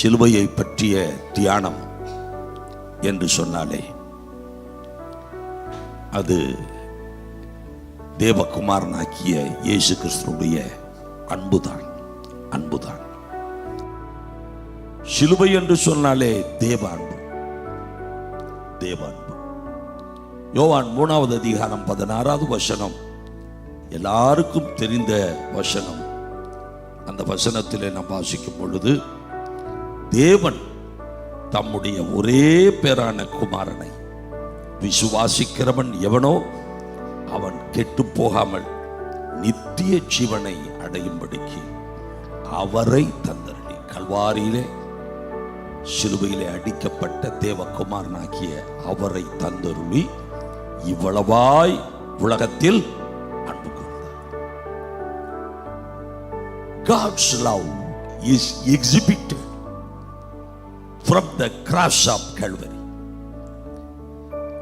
சிலுவையை பற்றிய தியானம் என்று சொன்னாலே அது தேவகுமாரனாக்கிய இயேசு கிறிஸ்துடைய அன்புதான் அன்புதான். சிலுவை என்று சொன்னாலே தேவ அன்பு தேவ அன்பு. யோவான் மூணாவது அதிகாரம் பதினாறாவது வசனம் எல்லாருக்கும் தெரிந்த வசனம். அந்த வசனத்திலே நாம் வாசிக்கும் பொழுது தேவன் தம்முடைய ஒரே பேரான குமாரனை விசுவாசிக்கிறவன் எவனோ அவன் கெட்டு போகாமல் நித்திய ஜீவனை அடையும்படிக்கு அவரை தந்தரடி கல்வாரியிலே சிலுவையிலே அடிக்கப்பட்ட தேவகுமாரனாகிய அவரை தந்தருளி இவ்வளவாய் உலகத்தில் அன்பு கூர்ந்தார் God's love is exhibited from the cross of Calvary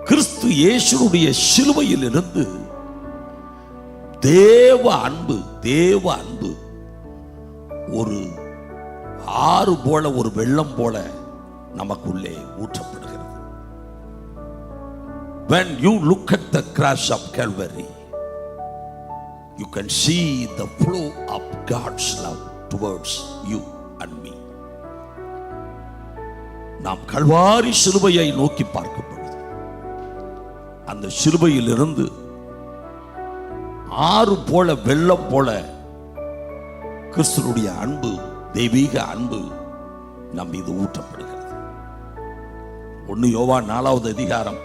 கிறிஸ்து இயேசுடைய சிலுவையிலிருந்து தேவ அன்பு தேவ அன்பு ஒரு ஆறு போல ஒரு வெள்ளம் போல நமக்குள்ளே ஊற்றப்படுகிறது when you look at the cross of calvary you can see the flow of god's love towards you and me நாம் கல்வாரி சிலுவையை நோக்கி பார்க்கும் பொழுது அந்த சிலுவையிலிருந்து ஆறு போல வெள்ளம் போல கிறிஸ்துனுடைய அன்பு தெய்வீக அன்பு நம் மீது ஊற்றப்படுகிறது. ஒன்னு யோவா நாலாவது அதிகாரம்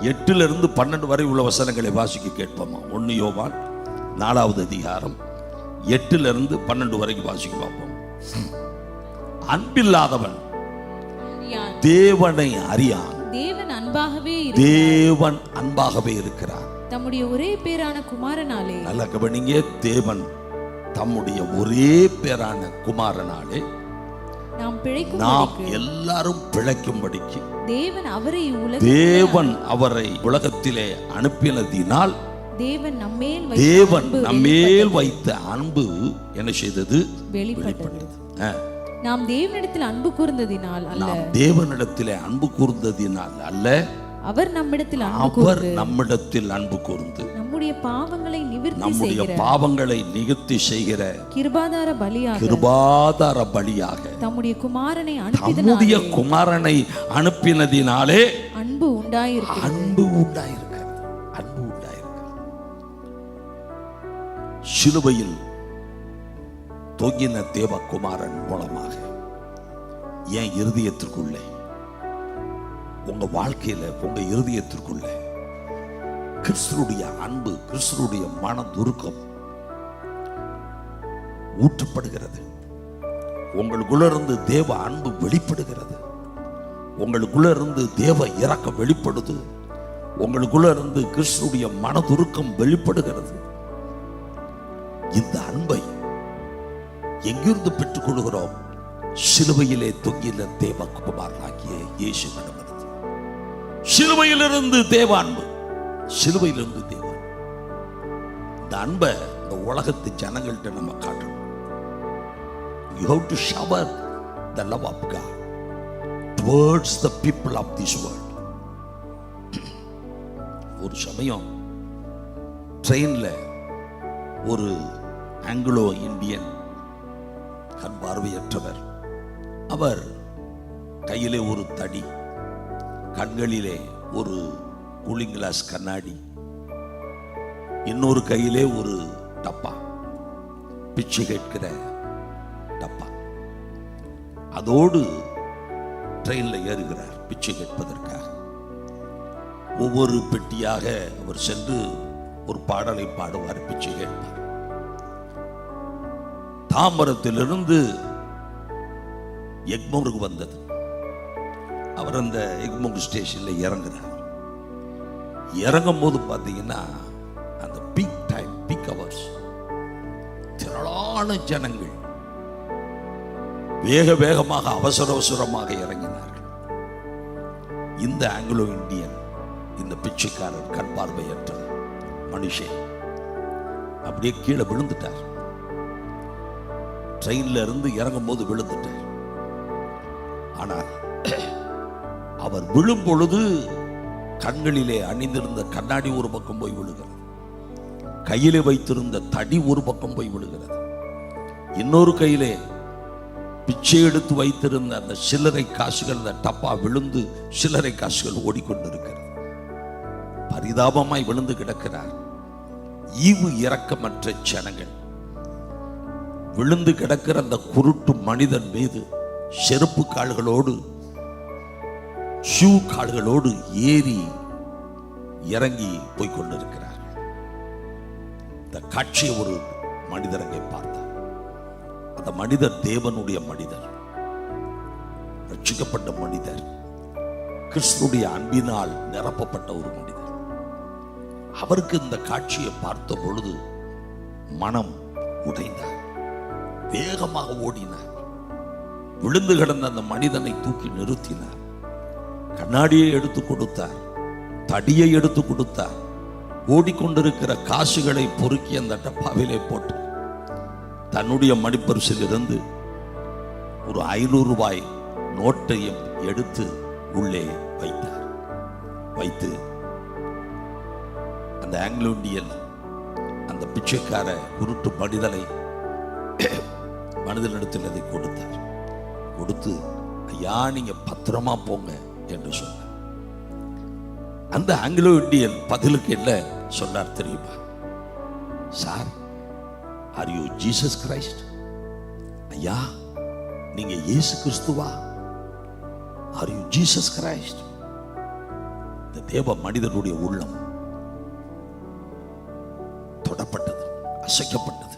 எட்டுல இருந்து பன்னெண்டு வரை உள்ள வசனங்களை வாசிக்க கேட்போமா? ஒன்னு யோவான் நாலாவது அதிகாரம் எட்டுல இருந்து பன்னெண்டு வரைக்கும் வாசிக்க பார்ப்போம். அன்பில்லாதவன் தேவனை அறியான். தேவன் அன்பாகவே தேவன் அன்பாகவே இருக்கிறார். தம்முடைய ஒரே பேரான குமாரனாலே. நல்ல கவனிங்க தேவன் தம்முடைய ஒரே பேரான குமாரனாலே. நாம் பிழைக்கும் நாம் எல்லாரும் பிழைக்கும்படிக்கு. தேவன் அவரை தேவன் அவரை உலகத்திலே அனுப்பினதினால் தேவன் நம்மேல் தேவன் நம்மேல் வைத்த அன்பு என்ன செய்தது? வெளிப்பட்டது. நாம் தேவனிடத்தில் அன்பு கூர்ந்ததினால் அல்ல. நாம் தேவனிடத்திலே அன்பு கூர்ந்ததினால் அல்ல. அவர் நம்மிடத்தில் அவர் நம்மிடத்தில் அன்பு கூர்ந்து நம்முடைய பாவங்களை நிவிர்த்தி நம்முடைய பாவங்களை நிகழ்த்தி செய்கிற கிருபாதார பலியாக கிருபாதார பலியாக தம்முடைய குமாரனை தம்முடைய குமாரனை அனுப்பினதினாலே அன்பு உண்டாயிருக்கு அன்பு உண்டாயிருக்கிறது. அன்பு உண்டாயிருக்கிறது. சிலுவையில் தொங்கின தேவகுமாரன் மூலமாக என் இருதயத்திற்குள்ளே உங்க வாழ்க்கையில உங்க இருதயத்திற்குள்ளே கிறிஸ்துடைய அன்பு கிறிஸ்துடைய மனதுருக்கம் ஊற்றப்படுகிறது. உங்களுக்குள்ள இருந்து தேவ அன்பு வெளிப்படுகிறது. உங்களுக்குள்ள இருந்து தேவ இறக்கம் வெளிப்படுது. உங்களுக்குள்ள இருந்து கிறிஸ்துடைய மனதுருக்கம் வெளிப்படுகிறது. இந்த அன்பை எங்கிருந்து பெற்றுக் கொள்கிறோம் சிலுவையிலே தொங்கின தேவகுமாரனாகிய இயேசு நடந்தது சிலுவையிலிருந்து தேவ அன்பு சிலுவையிலிருந்து தேவ இந்த அன்பை இந்த உலகத்து ஜனங்கள்கிட்ட நம்ம காட்டணும். You have to shower the love of God towards the people of this world ஒரு சமயம் ட்ரெயின்ல ஒரு ஆங்கிலோ இந்தியன் பார்வையற்றவர். அவர் கையிலே ஒரு தடி கண்களிலே ஒரு கூலிங் கிளாஸ் கண்ணாடி இன்னொரு கையிலே ஒரு டப்பா பிச்சை கேட்கிற டப்பா. அதோடு ட்ரெயின்ல ஏறுகிறார் பிச்சை கேட்பதற்காக. ஒவ்வொரு பெட்டியாக அவர் சென்று ஒரு பாடலை பாடுவார் பிச்சை கேட்பார். தாமரத்திலிருந்து எக்மோருக்கு வந்தது. அவர் அந்த எக்மோர் ஸ்டேஷன்ல இறங்குறார். இறங்கும் போது பார்த்தீங்கன்னா அந்த பீக் டைம் பீக் அவர்ஸ் திரளான ஜனங்கள் வேக வேகமாக அவசர அவசரமாக இறங்கினார்கள். இந்த ஆங்கிலோ இந்தியன் இந்த பிச்சைக்காரர் கண் பார்வையற்ற மனுஷன் அப்படியே கீழே விழுந்துட்டார். ட்ரெயின்ல இருந்து இறங்கும் போது விழுந்துட்டார். ஆனால் அவர் விழும் பொழுது கண்களிலே அணிந்திருந்த கண்ணாடி ஒரு பக்கம் போய் விழுகிறது கையிலே வைத்திருந்த தடி ஒரு பக்கம் போய் விழுகிறது. இன்னொரு கையிலே பிச்சை எடுத்து வைத்திருந்த அந்த சில்லறை காசுகள் அந்த டப்பா விழுந்து சில்லறை காசுகள் ஓடிக்கொண்டிருக்கிறது. பரிதாபமாய் விழுந்து கிடக்கிறார். ஈவு இரக்கமற்ற ஜனங்கள். விழுந்து கிடக்கிற அந்த குருட்டு மனிதன் மீது செருப்பு கால்களோடு ஷூ கால்களோடு ஏறி இறங்கி போய் கொண்டிருக்கிறார். இந்த காட்சியை ஒரு மனிதர் அங்கே பார்த்தார். அந்த மனிதர் தேவனுடைய மனிதர் ரட்சிக்கப்பட்ட மனிதர் கிறிஸ்துடைய அன்பினால் நிரப்பப்பட்ட ஒரு மனிதர். அவருக்கு இந்த காட்சியை பார்த்த பொழுது மனம் உடைந்தார். வேகமாக ஓடினார் விழுந்து கிடந்த அந்த மனிதனை தூக்கி நிறுத்தினார் கண்ணாடியை எடுத்து கொடுத்தார். தடியை எடுத்து கொடுத்தார். ஓடிக்கொண்டிருக்கிற காசுகளை பொறுக்கி அந்த டப்பாவிலே போட்டு தன்னுடைய மடிப்பரிசிலிருந்து ஒரு ஐநூறு ரூபாய் நோட்டையும் எடுத்து உள்ளே வைத்தார். வைத்து அந்த ஆங்கிலோ இந்தியன் அந்த பிச்சைக்கார குருட்டு மனிதனை மனிதனிடத்தில் அதை கொடுத்தார். கொடுத்து ஐயா நீங்க பத்திரமா போங்க என்று சொன்னார். அந்த ஆங்கிலோ இந்தியன் பதிலுக்கு என்ன சொன்னார் தெரியுமா? Sir are you Jesus Christ ஐயா நீங்க இயேசு கிறிஸ்துவா? ஆர் யூ ஜீசஸ் கிரைஸ்ட் இந்த தேவ மனிதனுடைய உள்ளம் தொடப்பட்டது அசைக்கப்பட்டது.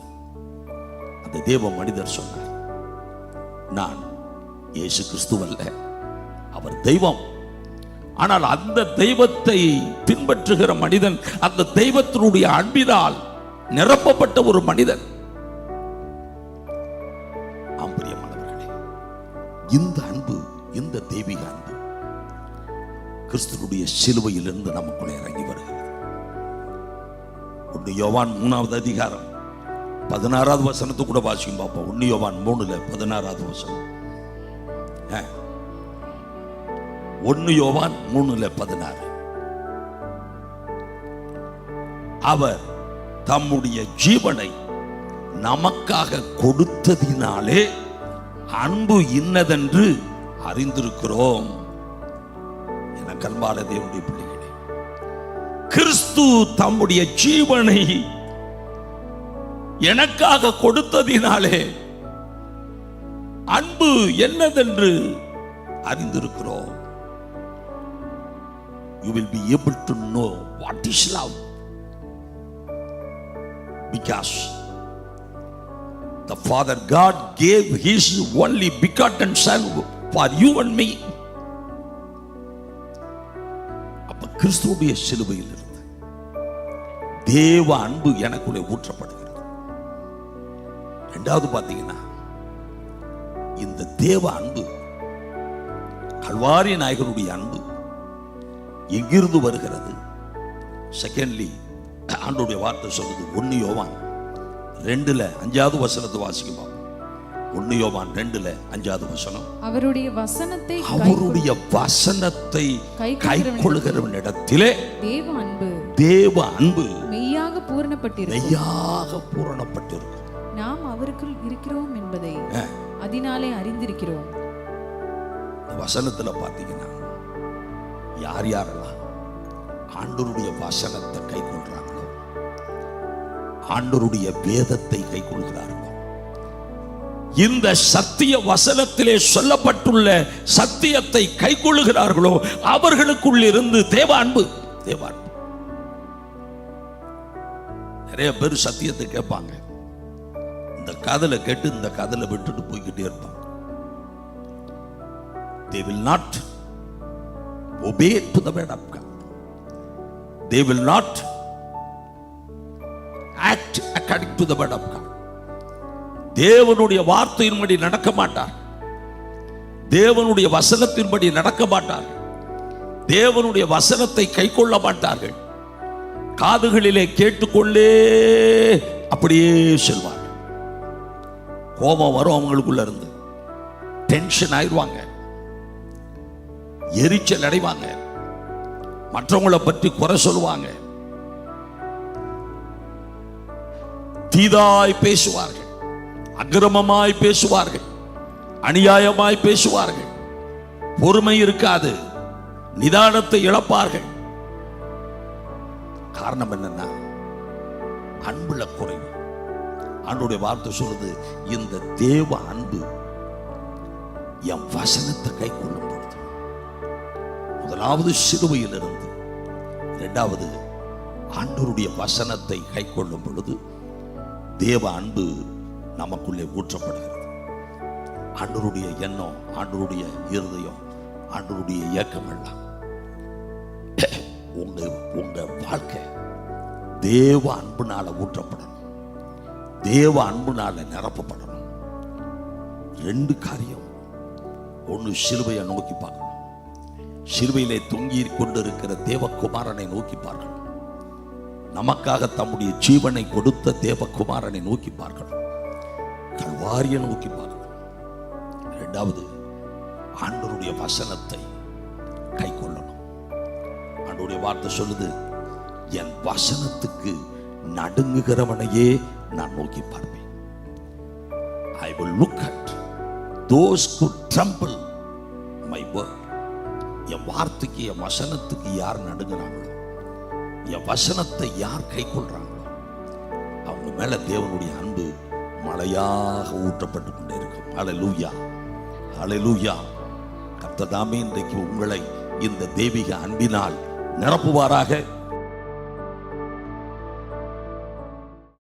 அந்த தேவ மனிதர் சொன்னார் நான் இயேசு கிறிஸ்துவல்ல அவர் தெய்வம். ஆனால் அந்த தெய்வத்தை பின்பற்றுகிற மனிதன் அந்த தெய்வத்தினுடைய அன்பினால் நிரப்பப்பட்ட ஒரு மனிதன். ஆம் பிரியமானவர்களே இந்த அன்பு இந்த தெய்வீக அன்பு கிறிஸ்துவனுடைய சிலுவையிலிருந்து நமக்குள்ளே இறங்கி வருகிறது. யோவான் மூணாவது அதிகாரம் பதினாறாவது வசனத்தை கூட வாசிக்கும் பார்ப்போம் ஒன்று யோவான் மூணுல பதினாறாவது வசனம். ஆ. ஒன்று யோவான் மூணுல பதினாறு. அவர் தம்முடைய ஜீவனை நமக்காக கொடுத்ததினாலே அன்பு இன்னதென்று அறிந்திருக்கிறோம். என கண்பான தேவனுடைய பிள்ளைகளே கிறிஸ்து தம்முடைய ஜீவனை எனக்காக கொடுத்ததினாலே அன்பு என்னதென்று அறிந்திருக்கிறோம் you will be able to know what is love because the father God gave his only and son for you and me அப்ப கிறிஸ்துவுடைய சிலுவையில் இருந்து தேவ அன்பு எனக்குள்ளே ஊற்றப்படுகிறது ரெண்டாவது பாத்தீங்கன்னா இந்த தேவ அன்பு கல்வாரி நாயகருடைய அன்பு எங்கிருந்து வருகிறது? செகண்ட்லி ஆண்டுடைய வார்த்தை சொல்லுது ஒன்னு யோவான் ரெண்டுல அஞ்சாவது வசனத்தை வாசிக்குமா ஒன்னு யோவான் ரெண்டுல அஞ்சாவது வசனம். அவருடைய வசனத்தை அவருடைய வசனத்தை கை கொள்கிறவனிடத்திலே தேவ அன்பு தேவ அன்பு மெய்யாக பூரணப்பட்டிருக்கும். மெய்யாக பூரணப்பட்டிருக்கும். நாம் அவருக்குள் இருக்கிறோம் என்பதை. அதனாலே அறிந்திருக்கிறோம். வசனத்துல பாத்தீங்கன்னா யார் யாரெல்லாம் ஆண்டவருடைய வசனத்தை கை கொள்றாங்களோ ஆண்டவருடைய வேதத்தை கை கொள்கிறார்களோ இந்த சத்திய வசனத்திலே சொல்லப்பட்டுள்ள சத்தியத்தை கை கொள்ளுகிறார்களோ அவர்களுக்குள் இருந்து தேவ அன்பு தேவ அன்பு. நிறைய பேர் சத்தியத்தை கேட்பாங்க. அந்த காதலை கேட்டு இந்த காதலை விட்டுட்டு போய்கிட்டே இருப்பாங்க they will not obey to the word of God. They will not act according to the word of God. தேவனுடைய வார்த்தையின்படி நடக்க மாட்டார். தேவனுடைய வசனத்தின்படி நடக்க மாட்டார். தேவனுடைய வசனத்தை கை கொள்ள மாட்டார்கள். காதுகளிலே கேட்டுக்கொள்ளே அப்படியே செல்வார். கோபம் வரும் அவங்களுக்குள்ள இருந்து. டென்ஷன் ஆயிடுவாங்க எரிச்சல் அடைவாங்க. மற்றவங்களை பற்றி குறை சொல்லுவாங்க. தீதாய் பேசுவார்கள். அக்கிரமமாய் பேசுவார்கள். அநியாயமாய் பேசுவார்கள். பொறுமை இருக்காது. நிதானத்தை இழப்பார்கள். காரணம் என்னன்னா அன்புல குறைவு. ஆண்டுடைய வார்த்தை சொல்லுது இந்த தேவ அன்பு என் வசனத்தை கை கொள்ளும் பொழுது முதலாவது சிலுவையிலிருந்து இரண்டாவது ஆண்டவருடைய வசனத்தை கை கொள்ளும் பொழுது தேவ அன்பு நமக்குள்ளே ஊற்றப்படுகிறது. ஆண்டவருடைய எண்ணம் ஆண்டவருடைய இருதயம் ஆண்டவருடைய இயக்கம் எல்லாம் உங்க உங்க வாழ்க்கை தேவ அன்புனால ஊற்றப்படணும். தேவ அன்புனால நிரப்பப்படணும். ரெண்டு காரியம். ஒன்று சிலுவையை நோக்கி பார்க்கணும். சிலுவையிலே தொங்கி கொண்டிருக்கிற தேவகுமாரனை நோக்கி பார்க்கணும். நமக்காக தம்முடைய ஜீவனை கொடுத்த தேவகுமாரனை நோக்கி பார்க்கணும். கல்வாரியை நோக்கி பார்க்கணும். ரெண்டாவது ஆண்டருடைய வசனத்தை கை கொள்ளணும் ஆண்டருடைய வார்த்தை சொல்லுது என் வசனத்துக்கு நடுங்குகிறவனையே நான் நோக்கி பார்ப்பேன். I look at those who என் வார்த்தைக்கு என் வசனத்துக்கு யார் நடுங்குறாங்களோ என் வசனத்தை யார் கை கொள்றாங்களோ அவங்க மேல தேவனுடைய அன்பு மழையாக ஊற்றப்பட்டு கொண்டே இருக்கும். அலலூயா அலலூயா கர்த்தர் இன்றைக்கு உங்களை இந்த தெய்வீக அன்பினால் நிரப்புவாராக.